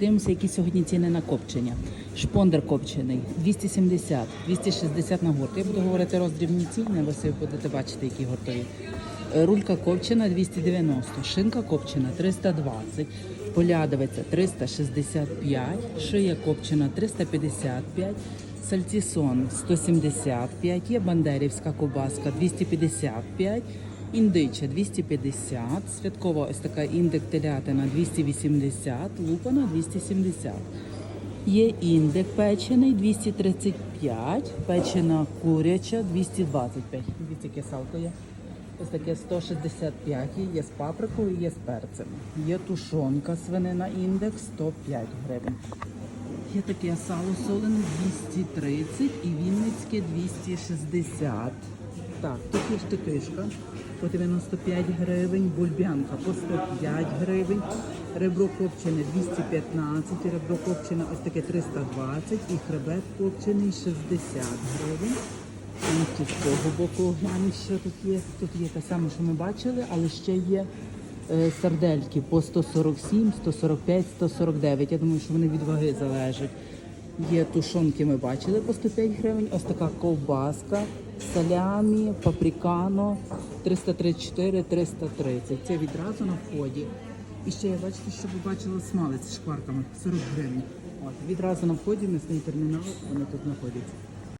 Дивимося, які сьогодні ціни на копчення. Шпондер копчений 270, 260 на гурт. Я буду говорити роздрібні ціни, ви собі будете бачити, які гуртові. Е, Рулька копчена 290, шинка копчена 320, полядовиця 365, шия копчена 355, сальцісон 175, є бандерівська кубаска 255, індича 250, святкова ось така індик телятина 280, лупана 270. Є індик печений 235, печена куряча 225. Дивіться, яке салко є. Ось таке 165, є з паприкою, є з перцем. Є тушонка свинина індекс 105 гривень. Є таке сало солене 230 і вінницьке 260. Так, тут є штикишка по 95 гривень, бульбянка по 105 гривень, ребро копчене 215, ребро копчене ось таке 320 і хребет копчений 60 гривень. Тут з цього боку глянь, що тут є. Тут є те саме, що ми бачили, але ще є е, сардельки по 147, 145, 149. Я думаю, що вони від ваги залежать. Є тушонки, ми бачили по 105 гривень. Ось така ковбаска, салямі, паприкано 334, 330. Це відразу на вході. І ще я бачите, що ви бачили смалець з шкварками 40 гривень. От, відразу на вході м'ясний термінал, вони тут знаходяться.